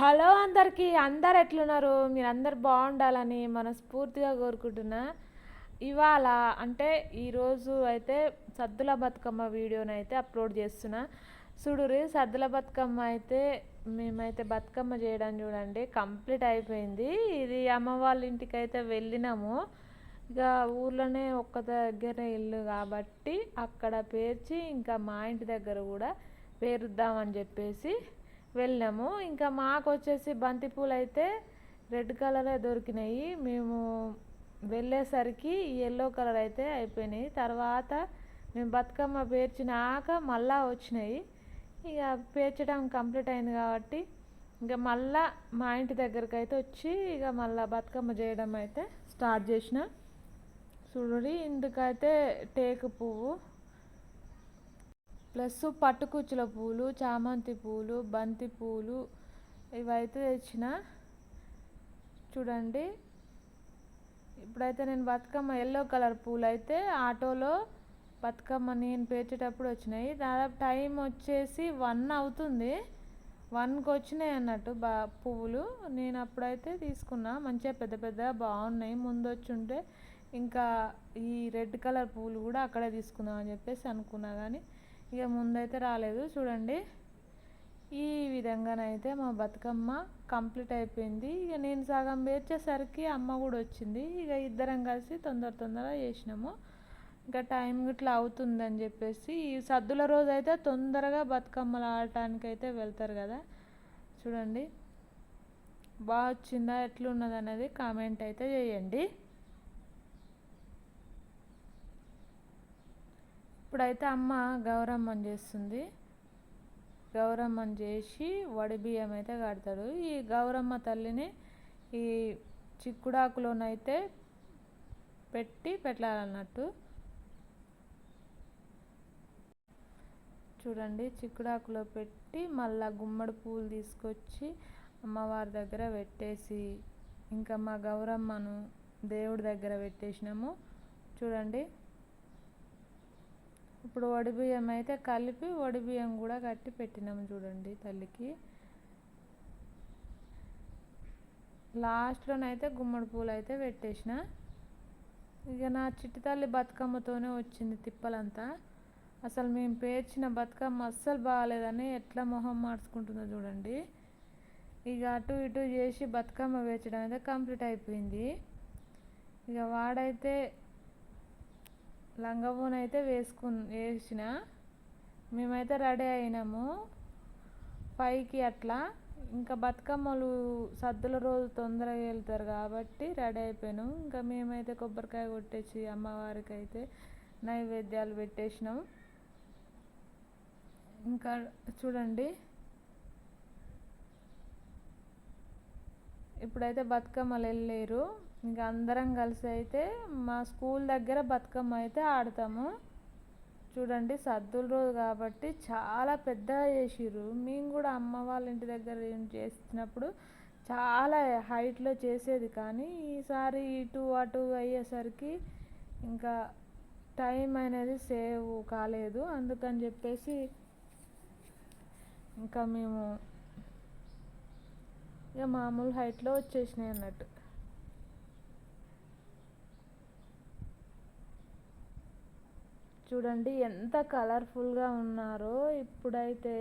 Hello అందరికీ అందరు ఎట్లున్నారు? మీరు అందరు బాగుండాలని మనస్ఫూర్తిగా కోరుకుంటున్నా. ఇవాళ అంటే ఈరోజు అయితే సద్దుల బతుకమ్మ వీడియోని అయితే అప్లోడ్ చేస్తున్నా. చూడురి సద్దుల బతుకమ్మ అయితే మేమైతే బతుకమ్మ చేయడం చూడండి కంప్లీట్ అయిపోయింది. ఇది అమ్మ వాళ్ళ ఇంటికి అయితే వెళ్ళినాము. ఇక ఊర్లోనే ఒక్క దగ్గరే ఇల్లు కాబట్టి అక్కడ పేర్చి ఇంకా మా ఇంటి దగ్గర కూడా పేరుద్దామని చెప్పేసి వెళ్ళాము. ఇంకా మాకు వచ్చేసి బంతిపూలు అయితే రెడ్ కలరే దొరికినాయి. మేము వెళ్ళేసరికి ఎల్లో కలర్ అయితే అయిపోయినాయి. తర్వాత మేము బతుకమ్మ పేర్చినాక మళ్ళా వచ్చినాయి. ఇక పేర్చడం కంప్లీట్ అయింది కాబట్టి ఇంకా మళ్ళా మా ఇంటి దగ్గరికి అయితే వచ్చి ఇక మళ్ళా బతుకమ్మ చేయడం అయితే స్టార్ట్ చేసిన. చూడండి ఇందుకైతే టేకు పువ్వు. ప్లస్ పట్టుకుచ్చుల పూలు చామంతి పూలు బంతి పూలు ఇవైతే తెచ్చిన. చూడండి. ఇప్పుడైతే నేను బతుకమ్మ ఎల్లో కలర్ పూలు అయితే ఆటోలో బతుకమ్మ నేను పేర్చేటప్పుడు వచ్చినాయి. దాదాపు టైం వచ్చేసి వన్ అవుతుంది. వన్కి వచ్చినాయి అన్నట్టు బా పువ్వులు. నేను అప్పుడైతే తీసుకున్నా. మంచిగా పెద్ద పెద్దగా బాగున్నాయి. ముందు వచ్చి ఉంటే ఇంకా ఈ రెడ్ కలర్ పువ్వులు కూడా అక్కడే తీసుకుందాం అని చెప్పేసి అనుకున్నా కానీ ఇక ముందైతే రాలేదు చూడండి. ఈ విధంగానైతే మా బతుకమ్మ కంప్లీట్ అయిపోయింది. ఇక నేను సగం వేర్చేసరికి అమ్మ కూడా వచ్చింది. ఇక ఇద్దరం కలిసి తొందర తొందరగా చేసినాము. ఇంకా టైం ఇట్లా అవుతుందని చెప్పేసి ఈ సద్దుల రోజు అయితే తొందరగా బతుకమ్మలు ఆడటానికి అయితే వెళ్తారు కదా. చూడండి. బాగా వచ్చిందా ఎట్లున్నది అనేది కామెంట్ అయితే చేయండి. ఇప్పుడైతే అమ్మ గౌరమ్మం చేస్తుంది. గౌరమ్మం చేసి వడిబియ్యం అయితే కడతాడు. ఈ గౌరమ్మ తల్లిని ఈ చిక్కుడాకులోనైతే పెట్టి పెట్టాలన్నట్టు. చూడండి చిక్కుడాకులో పెట్టి మళ్ళా గుమ్మడి పూలు తీసుకొచ్చి అమ్మవారి దగ్గర పెట్టేసి ఇంకా మా గౌరమ్మను దేవుడి దగ్గర పెట్టేసినాము. చూడండి. ఇప్పుడు బియ్యం అయితే కలిపి బియ్యం కూడా కట్టి పెట్టినాము చూడండి తల్లికి. లాస్ట్లోనైతే గుమ్మడి పూలు అయితే పెట్టేసిన. ఇక నా చిట్టి తల్లి బతుకమ్మతోనే వచ్చింది తిప్పలంతా. అసలు మేము పేర్చిన బతుకమ్మ అస్సలు బాగాలేదని ఎట్లా మొహం మార్చుకుంటుందో చూడండి. ఇక అటు ఇటు చేసి బతుకమ్మ వేర్చడం అయితే కంప్లీట్ అయిపోయింది. ఇక వాడైతే లంగవోన్ అయితే వేసుకు వేసిన మేమైతే రెడీ అయినాము. పైకి అట్లా. ఇంకా బతుకమ్మలు సద్దుల రోజు తొందరగా వెళ్తారు కాబట్టి రెడీ అయిపోయాను. ఇంకా మేమైతే కొబ్బరికాయ కొట్టేసి అమ్మవారికి అయితే నైవేద్యాలు పెట్టేసినాం. ఇంకా చూడండి. ఇప్పుడైతే బతుకమ్మలు వెళ్ళలేరు ఇంకా అందరం కలిసి అయితే మా స్కూల్ దగ్గర బతుకమ్మ అయితే ఆడతాము. చూడండి సద్దుల రోజు కాబట్టి చాలా పెద్దగా చేసిర్రు. మేము కూడా అమ్మ వాళ్ళ ఇంటి దగ్గర చేసినప్పుడు చాలా హైట్లో చేసేది. కానీ ఈసారి ఇటు అటు అయ్యేసరికి ఇంకా టైం అనేది సేవ్ కాలేదు. అందుకని చెప్పేసి ఇంకా మేము ఇక మామూలు హైట్లో వచ్చేసినాయి అన్నట్టు. చూడండి ఎంత కలర్ఫుల్గా ఉన్నారో. ఇప్పుడైతే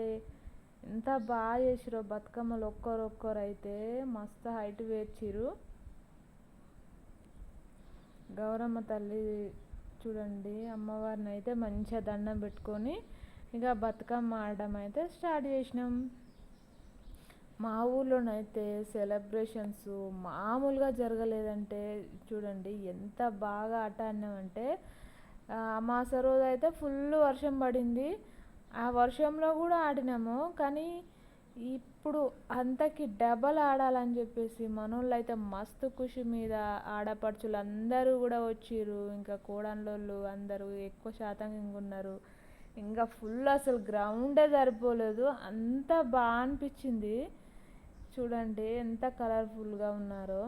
ఎంత బాగా చేసిరో బతుకమ్మలు. ఒక్కరొక్కరు అయితే మస్తు హైట్ వేర్చిరు గౌరమ్మ తల్లి చూడండి అమ్మవారిని అయితే మంచిగా దండం పెట్టుకొని ఇక బతుకమ్మ ఆడడం అయితే స్టార్ట్ చేసినాం. మా ఊళ్ళోనైతే సెలబ్రేషన్స్ మామూలుగా జరగలేదంటే చూడండి ఎంత బాగా ఆట ఆడినామంటే అమాస రోజు అయితే ఫుల్ వర్షం పడింది. ఆ వర్షంలో కూడా ఆడినాము. కానీ ఇప్పుడు అంతకి డబల్ ఆడాలని చెప్పేసి మనోళ్ళు అయితే మస్తు ఖుషి మీద ఆడపడుచులు అందరూ కూడా వచ్చిర్రు. ఇంకా కోడన్లోళ్ళు అందరూ ఎక్కువ శాతం ఉన్నారు. ఇంకా ఫుల్ అసలు గ్రౌండే సరిపోలేదు. అంత బాగా అనిపించింది. చూడండి ఎంత కలర్ఫుల్గా ఉన్నారో.